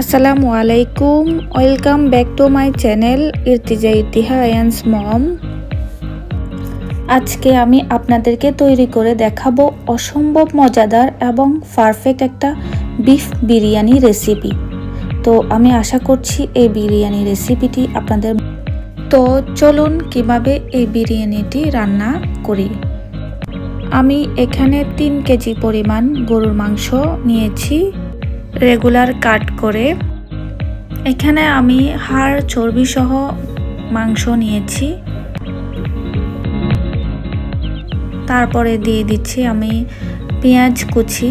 আসসালামু আলাইকুম welcome back to my channel Irtiza ইতিহা অ্যান্স মম আজকে আমি আপনাদেরকে তৈরি করে দেখাবো অসম্ভব মজাদার এবং পারফেক্ট একটা বিফ বিরিয়ানি রেসিপি তো আমি আশা করছি এই বিরিয়ানি রেসিপিটি আপনাদের তো চলুন কীভাবে এই বিরিয়ানিটি রান্না করি। আমি এখানে তিন কেজি পরিমাণ গরুর মাংস নিয়েছি। রেগুলার কাট করে এখানে আমি হাড়, চর্বি সহ মাংস নিয়েছি। তারপরে দিয়ে দিচ্ছি আমি পেঁয়াজ কুচি,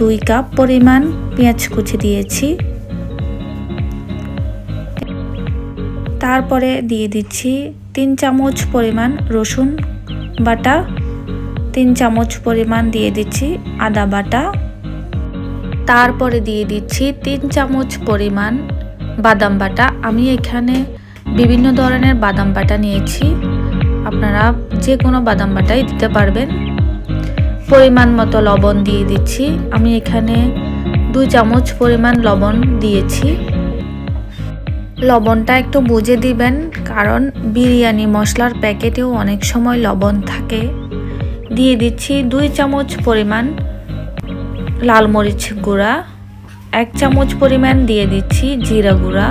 দুই কাপ পরিমাণ পেঁয়াজ কুচি দিয়েছি। তারপরে দিয়ে দিচ্ছি তিন চামচ পরিমাণ রসুন বাটা, তিন চামচ পরিমাণ দিয়ে দিচ্ছি আদা বাটা। তারপরে দিয়ে দিচ্ছি তিন চামচ পরিমাণ বাদাম বাটা। আমি এখানে বিভিন্ন ধরনের বাদাম বাটা নিয়েছি। আপনারা যে কোনো বাদাম বাটাই দিতে পারবেন। পরিমাণ মতো লবণ দিয়ে দিচ্ছি। আমি এখানে দুই চামচ পরিমাণ লবণ দিয়েছি। লবণটা একটু বুঝে দিবেন, কারণ বিরিয়ানি মশলার প্যাকেটেও অনেক সময় লবণ থাকে। দিয়ে দিচ্ছি দুই চামচ পরিমাণ লাল মরিচ গুঁড়া, এক চামচ পরিমাণ দিয়ে দিচ্ছি জিরা গুঁড়া।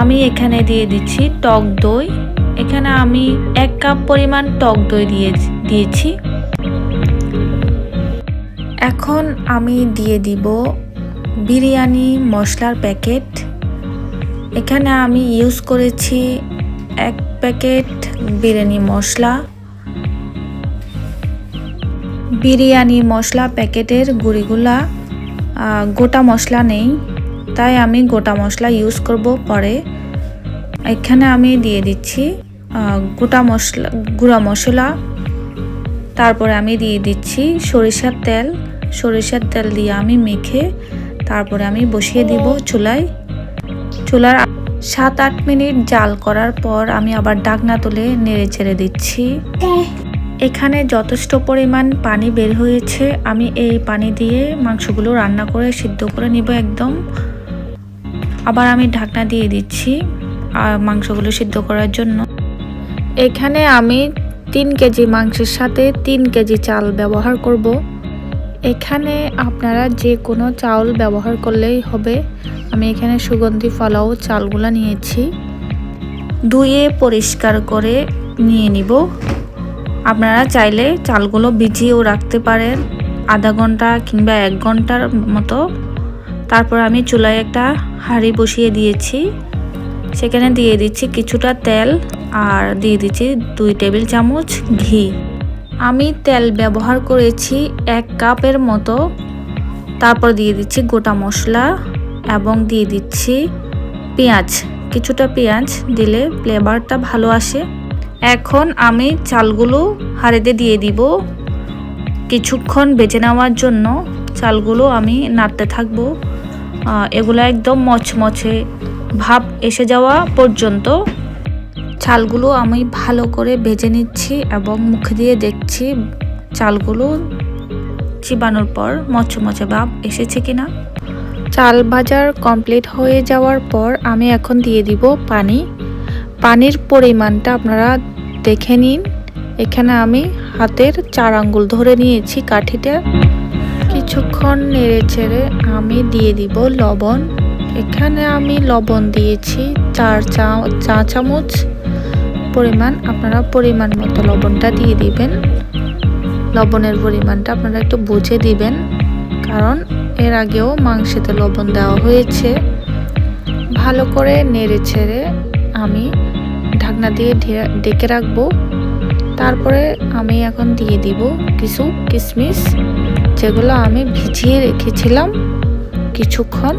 আমি এখানে দিয়ে দিচ্ছি টক দই। এখানে আমি এক কাপ পরিমাণ টক দই দিয়ে দিয়েছি। এখন আমি দিয়ে দিব বিরিয়ানি মশলার প্যাকেট। এখানে আমি ইউজ করেছি এক প্যাকেট বিরিয়ানি মশলা। বিরিয়ানি মশলা, প্যাকেটের গুঁড়িগুলা গোটা মশলা নেই। তাই আমি গোটা মশলা ইউজ করব পরে। এখানে আমি দিয়ে দিচ্ছি গোটা মশলা, গুঁড়া মশলা। তারপরে আমি দিয়ে দিচ্ছি সরিষার তেল। সরিষার তেল দিয়ে আমি মেখে তারপরে আমি বসিয়ে দিব চুলায়। চুলার সাত আট মিনিট জাল করার পর আমি আবার ডাকনা তুলে নেড়ে ছেড়ে দিচ্ছি। এখানে যথেষ্ট পরিমাণ পানি বের হয়েছে। আমি এই পানি দিয়ে মাংসগুলো রান্না করে সিদ্ধ করে নিব একদম। আবার আমি ঢাকনা দিয়ে দিচ্ছি মাংসগুলো সিদ্ধ করার জন্য। এখানে আমি তিন কেজি মাংসের সাথে তিন কেজি চাল ব্যবহার করব। এখানে আপনারা যে কোনো চাউল ব্যবহার করলেই হবে। আমি এখানে সুগন্ধি ফলাও চালগুলো নিয়েছি। ধুয়ে পরিষ্কার করে নিয়ে নিব। আপনারা চাইলে চালগুলো ভিজিয়েও রাখতে পারেন, আধা ঘণ্টা কিংবা এক ঘণ্টার মতো। তারপর আমি চুলায় একটা হাঁড়ি বসিয়ে দিয়েছি। সেখানে দিয়ে দিচ্ছি কিছুটা তেল আর দিয়ে দিচ্ছি দুই টেবিল চামচ ঘি। আমি তেল ব্যবহার করেছি এক কাপের মতো। তারপর দিয়ে দিচ্ছি গোটা মশলা এবং দিয়ে দিচ্ছি পেঁয়াজ। কিছুটা পেঁয়াজ দিলে ফ্লেভারটা ভালো আসে। এখন আমি চালগুলো হাড়িতে দিয়ে দিব। কিছুক্ষণ বেজে নেওয়ার জন্য চালগুলো আমি নাড়তে থাকব। এগুলো একদম মচমচে ভাব এসে যাওয়া পর্যন্ত। চালগুলো আমি ভালো করে ভেজে নিচ্ছি এবং মুখে দিয়ে দেখছি চালগুলো চিবানোর পর মচমচে ভাব এসেছে কিনা। চাল ভাজার কমপ্লিট হয়ে যাওয়ার পর আমি এখন দিয়ে দিব পানি। পানির পরিমাণটা আপনারা দেখে নিন। এখানে আমি হাতের চার আঙ্গুল ধরে নিয়েছি কাঠিটা কিছুক্ষণ নেড়ে ছেড়ে আমি দিয়ে দিব লবণ। এখানে আমি লবণ দিয়েছি চার চা চা চামচ পরিমাণ। আপনারা পরিমাণ মতো লবণটা দিয়ে দিবেন। লবণের পরিমাণটা আপনারা একটু বুঝে দিবেন, কারণ এর আগেও মাংসেতে লবণ দেওয়া হয়েছে। ভালো করে নেড়ে ছেড়ে আমি ঢাকনা দিয়ে ডেকে রাখব। তারপরে আমি এখন দিয়ে দিব কিছু কিশমিশ যেগুলো আমি ভিজিয়ে রেখেছিলাম কিছুক্ষণ।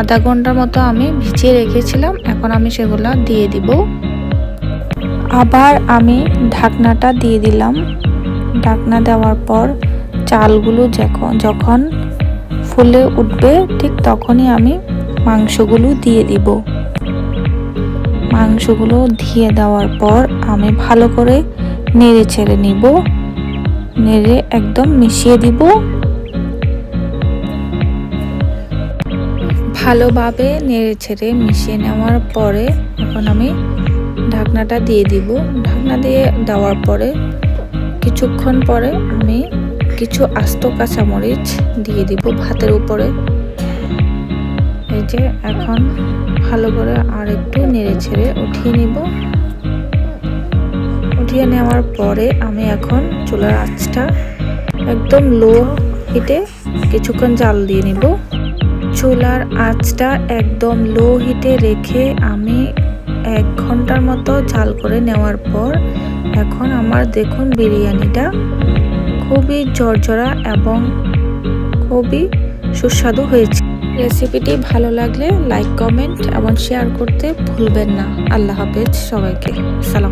আধা ঘণ্টার মতো আমি ভিজিয়ে রেখেছিলাম, এখন আমি সেগুলো দিয়ে দিব। আবার আমি ঢাকনাটা দিয়ে দিলাম। ঢাকনা দেওয়ার পর চালগুলো যখন যখন ফুলে উঠবে, ঠিক তখনই আমি মাংসগুলো দিয়ে দিব। মাংসগুলো দিয়ে দেওয়ার পর আমি ভালো করে নেড়ে ছেড়ে নিব। নেড়ে একদম মিশিয়ে দিব। ভালোভাবে নেড়ে ছেড়ে মিশিয়ে নেওয়ার পরে এখন আমি ঢাকনাটা দিয়ে দিব। ঢাকনা দিয়ে দেওয়ার পরে কিছুক্ষণ পরে আমি কিছু আস্ত কাঁচামরিচ দিয়ে দিব ভাতের উপরে। এই যে এখন ভালো করে আর একটু নেড়ে ছেড়ে উঠিয়ে নিব। উঠিয়ে নেওয়ার পরে আমি এখন চুলার আঁচটা একদম লো হিটে কিছুক্ষণ জাল দিয়ে নিব। চুলার আঁচটা একদম লো হিটে রেখে আমি এক ঘণ্টার মতো ঝাল করে নেওয়ার পর এখন আমার দেখুন বিরিয়ানিটা খুবই ঝরঝরা এবং খুবই সুস্বাদু হয়েছে। রেসিপিটি ভালো লাগলে লাইক কমেন্ট এবং শেয়ার করতে ভুলবেন না। আল্লাহ হাফেজ সবাইকে। সালাম